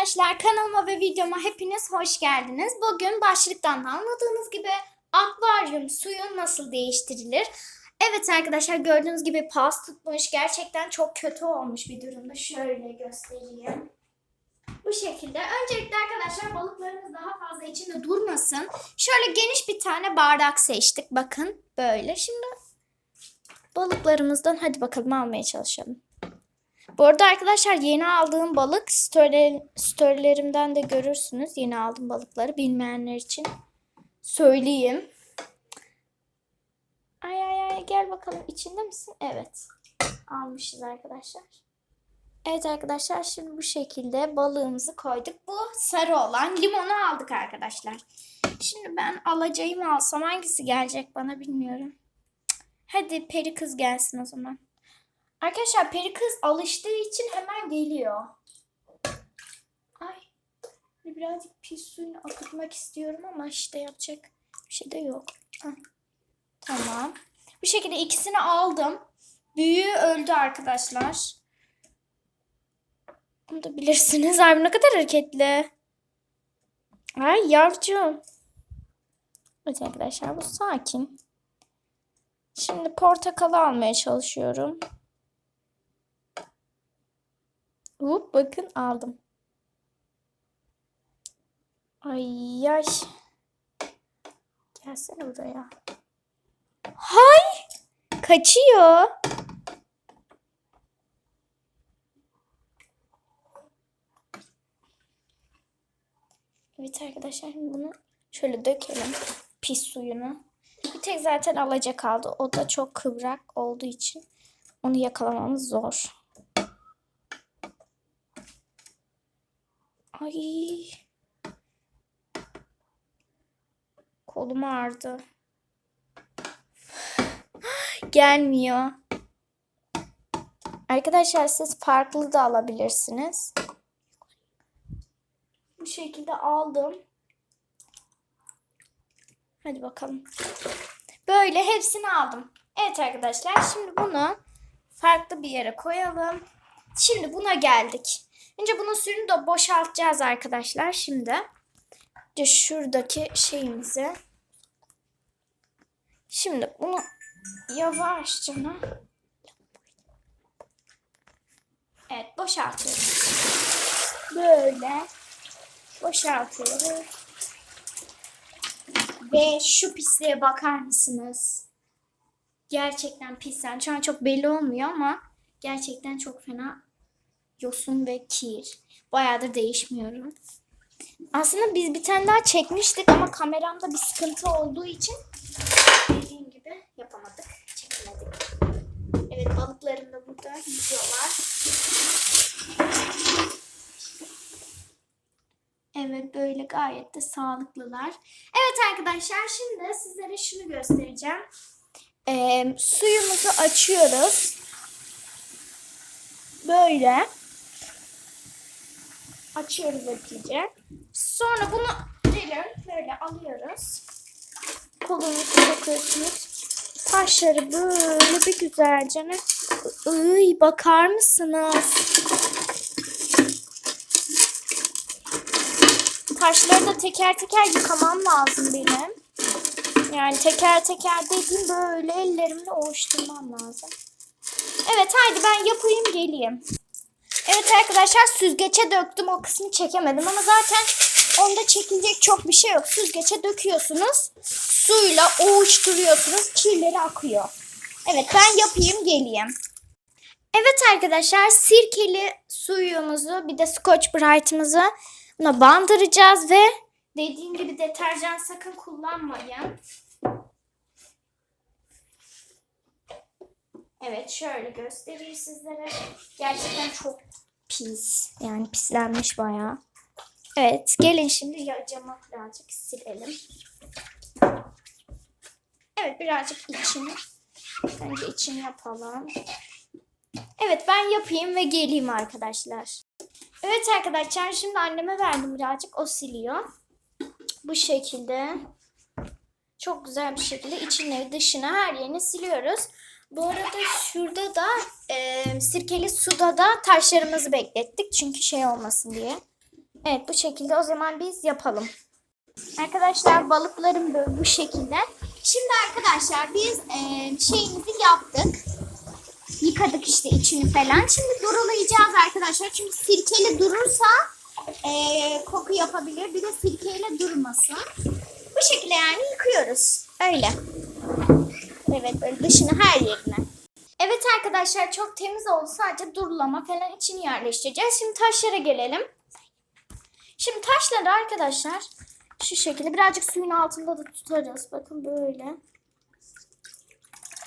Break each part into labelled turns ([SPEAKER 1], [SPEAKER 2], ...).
[SPEAKER 1] Arkadaşlar kanalıma ve videoma hepiniz hoş geldiniz. Bugün başlıktan da anladığınız gibi akvaryum suyu nasıl değiştirilir? Evet arkadaşlar gördüğünüz gibi pas tutmuş. Gerçekten çok kötü olmuş bir durumda. Şöyle göstereyim. Bu şekilde. Öncelikle arkadaşlar balıklarımız daha fazla içinde durmasın. Şöyle geniş bir tane bardak seçtik. Bakın böyle. Şimdi balıklarımızdan hadi bakalım almaya çalışalım. Bu arada arkadaşlar yeni aldığım balık storyler, storylerimden de görürsünüz. Yeni aldığım balıkları bilmeyenler için söyleyeyim. Ay ay ay gel bakalım içinde misin? Evet. Almışız arkadaşlar. Evet arkadaşlar şimdi bu şekilde balığımızı koyduk. Bu sarı olan limonu aldık arkadaşlar. Şimdi ben alacayı mı alsam hangisi gelecek bana bilmiyorum. Hadi peri kız gelsin o zaman. Arkadaşlar peri kız alıştığı için hemen geliyor. Ay. Birazcık pis suyunu akıtmak istiyorum ama işte yapacak bir şey de yok. Hah. Tamam. Bu şekilde ikisini aldım. Büyüğü öldü arkadaşlar. Bunu da bilirsiniz. Abi ne kadar hareketli. Ay yavrucuğum. Evet arkadaşlar bu sakin. Şimdi portakalı almaya çalışıyorum. Hop bakın aldım. Ay ay. Gelsene buraya. Hay! Kaçıyor. Evet arkadaşlar şimdi bunu şöyle dökelim. Pis suyunu. Bir tek zaten alacak kaldı. O da çok kıvrak olduğu için onu yakalamamız zor. Ay. Kolum ağrıdı. Gelmiyor. Arkadaşlar siz farklı da alabilirsiniz. Bu şekilde aldım. Hadi bakalım. Böyle hepsini aldım. Evet arkadaşlar şimdi bunu farklı bir yere koyalım. Şimdi buna geldik. Önce bunun suyunu da boşaltacağız arkadaşlar şimdi. İşte şuradaki şeyimizi. Şimdi bunu yavaşça Evet boşaltıyoruz. Böyle boşaltıyoruz. Ve şu pisliğe bakar mısınız? Gerçekten pis. Yani şu an çok belli olmuyor ama gerçekten çok fena yosun ve kir. Bayağıdır değişmiyorum. Aslında biz bir tane daha çekmiştik ama kameramda bir sıkıntı olduğu için dediğim gibi yapamadık. Çekemedik. Evet balıklarım da burada yüzüyorlar. Evet böyle gayet de sağlıklılar. Evet arkadaşlar şimdi sizlere şunu göstereceğim. Ee, suyumuzu açıyoruz. Böyle açıyoruz iyice. Sonra bunu gelin böyle alıyoruz. Kolunuzu sokuyorsunuz. Taşları böyle bir güzelce? Iy, bakar mısınız? Taşları da teker teker yıkamam lazım benim. Yani teker teker dediğim böyle ellerimle ovuşturmam lazım. Evet haydi ben yapayım geleyim. Evet arkadaşlar süzgece döktüm o kısmı çekemedim ama zaten onda çekilecek çok bir şey yok. Süzgece döküyorsunuz. Suyla ovuşturuyorsunuz. Kirleri akıyor. Evet ben yapayım geleyim. Evet arkadaşlar sirkeli suyumuzu bir de Scotch Brite'ımızı buna bandıracağız ve dediğim gibi deterjan sakın kullanmayın. Evet şöyle göstereyim sizlere. Gerçekten çok pis. Yani pislenmiş bayağı. Evet gelin şimdi ya camı birazcık silelim. Evet birazcık içini. Önce içini yapalım. Evet ben yapayım ve geleyim arkadaşlar. Evet arkadaşlar şimdi anneme verdim birazcık o siliyor. Bu şekilde. Çok güzel bir şekilde içini dışını her yerini siliyoruz. Bu arada şurada da e, sirkeli suda da taşlarımızı beklettik. Çünkü şey olmasın diye. Evet bu şekilde o zaman biz yapalım. Arkadaşlar balıklarım böyle bu şekilde. Şimdi arkadaşlar biz eee, şeyimizi yaptık. Yıkadık işte içini falan. Şimdi durulayacağız arkadaşlar. Çünkü sirkeli durursa eee, koku yapabilir. Bir de sirkeyle durmasın. Bu şekilde yani yıkıyoruz. Öyle. Evet böyle dışını her yerine. Evet arkadaşlar çok temiz oldu. Sadece durulama falan içini yerleştireceğiz. Şimdi taşlara gelelim. Şimdi taşları arkadaşlar şu şekilde birazcık suyun altında da tutarız. Bakın böyle.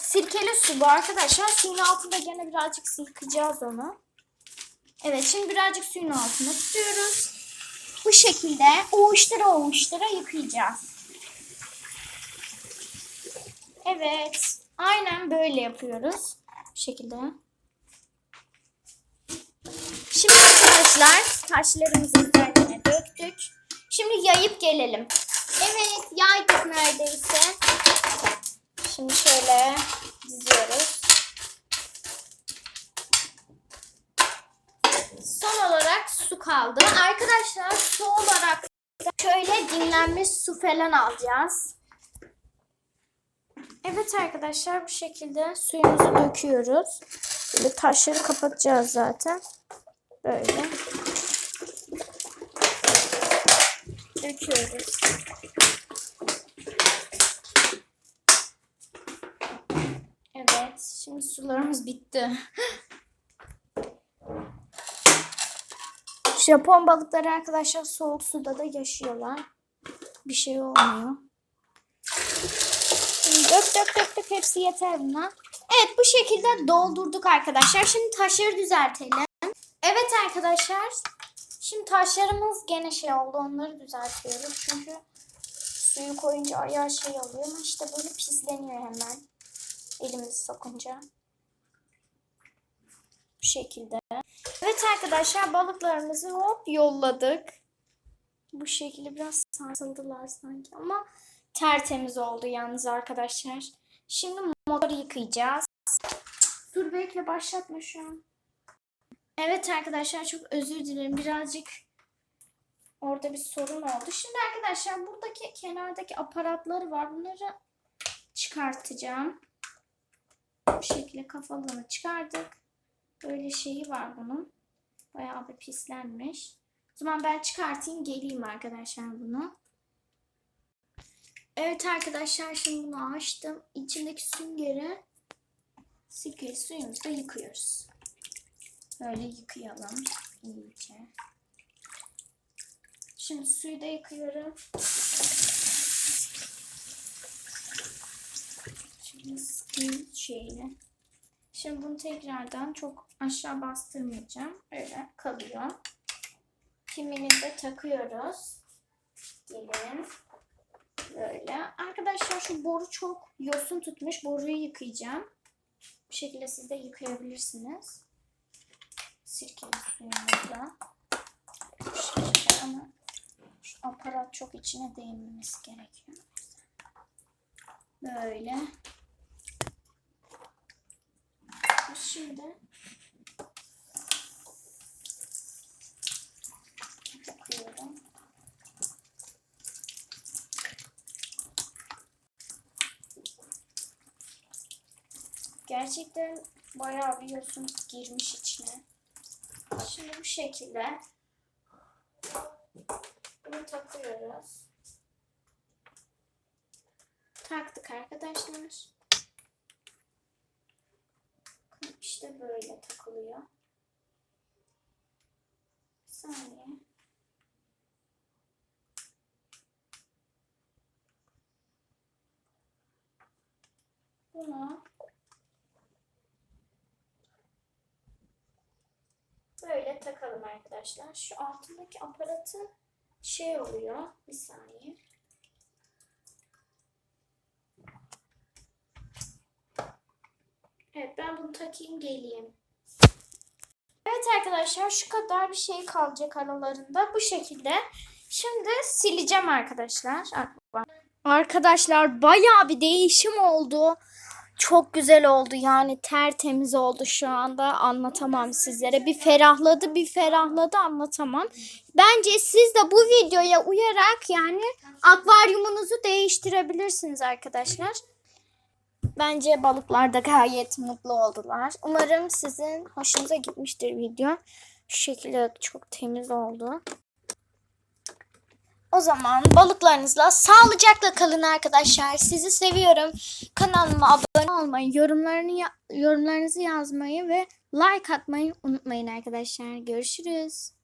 [SPEAKER 1] Sirkeli su bu arkadaşlar. Suyun altında gene birazcık yıkayacağız onu. Evet şimdi birazcık suyun altında tutuyoruz. Bu şekilde ovuştura ovuştura yıkayacağız. Evet. Aynen böyle yapıyoruz. Bu şekilde. Şimdi arkadaşlar taşlarımızı üzerine döktük. Şimdi yayıp gelelim. Evet yaydık neredeyse. Şimdi şöyle diziyoruz. Son olarak su kaldı. Arkadaşlar su olarak şöyle dinlenmiş su falan alacağız. Evet arkadaşlar bu şekilde suyumuzu döküyoruz. Böyle taşları kapatacağız zaten. Böyle. Döküyoruz. Evet. Şimdi sularımız bitti. Japon balıkları arkadaşlar soğuk suda da yaşıyorlar. Bir şey olmuyor. Dök dök dök hepsi yeter buna. Evet bu şekilde doldurduk arkadaşlar. Şimdi taşları düzeltelim. Evet arkadaşlar. Şimdi taşlarımız gene şey oldu. Onları düzeltiyoruz. Çünkü suyu koyunca ayağı şey oluyor ama işte böyle pisleniyor hemen. Elimizi sokunca. Bu şekilde. Evet arkadaşlar balıklarımızı hop yolladık. Bu şekilde biraz sarsıldılar sanki ama tertemiz oldu yalnız arkadaşlar. Şimdi motoru yıkayacağız. Dur bekle başlatma şu an. Evet arkadaşlar çok özür dilerim. Birazcık orada bir sorun oldu. Şimdi arkadaşlar buradaki kenardaki aparatları var. Bunları çıkartacağım. Bu şekilde kafalığını çıkardık. Böyle şeyi var bunun. Bayağı bir pislenmiş. O zaman ben çıkartayım geleyim arkadaşlar bunu. Evet arkadaşlar şimdi bunu açtım. İçindeki süngeri sirkeli suyumuzda yıkıyoruz. Böyle yıkayalım iyice. Şimdi suyu da yıkıyorum. Şimdi sıkayım şeyle. Şimdi bunu tekrardan çok aşağı bastırmayacağım. Öyle kalıyor. Kimini de takıyoruz. Gelin. Böyle. Arkadaşlar şu boru çok yosun tutmuş. Boruyu yıkayacağım. Bu şekilde siz de yıkayabilirsiniz. Sirkeli suyumuzla. Bu şekilde ama şu aparat çok içine değmemesi gerekiyor. Böyle. Şimdi Gerçekten bayağı bir yosun girmiş içine. Şimdi bu şekilde bunu takıyoruz. Taktık arkadaşlar. İşte böyle takılıyor. Bir saniye. Bunu böyle takalım arkadaşlar. Şu altındaki aparatı şey oluyor. Bir saniye. Evet ben bunu takayım geleyim. Evet arkadaşlar şu kadar bir şey kalacak aralarında. Bu şekilde. Şimdi sileceğim arkadaşlar. Arkadaşlar bayağı bir değişim oldu. Çok güzel oldu yani tertemiz oldu şu anda anlatamam sizlere. Bir ferahladı bir ferahladı anlatamam. Bence siz de bu videoya uyarak yani akvaryumunuzu değiştirebilirsiniz arkadaşlar. Bence balıklar da gayet mutlu oldular. Umarım sizin hoşunuza gitmiştir video. Şu şekilde çok temiz oldu. O zaman balıklarınızla sağlıcakla kalın arkadaşlar. Sizi seviyorum. Kanalıma abone olmayı, yorumlarını yorumlarınızı yazmayı ve like atmayı unutmayın arkadaşlar. Görüşürüz.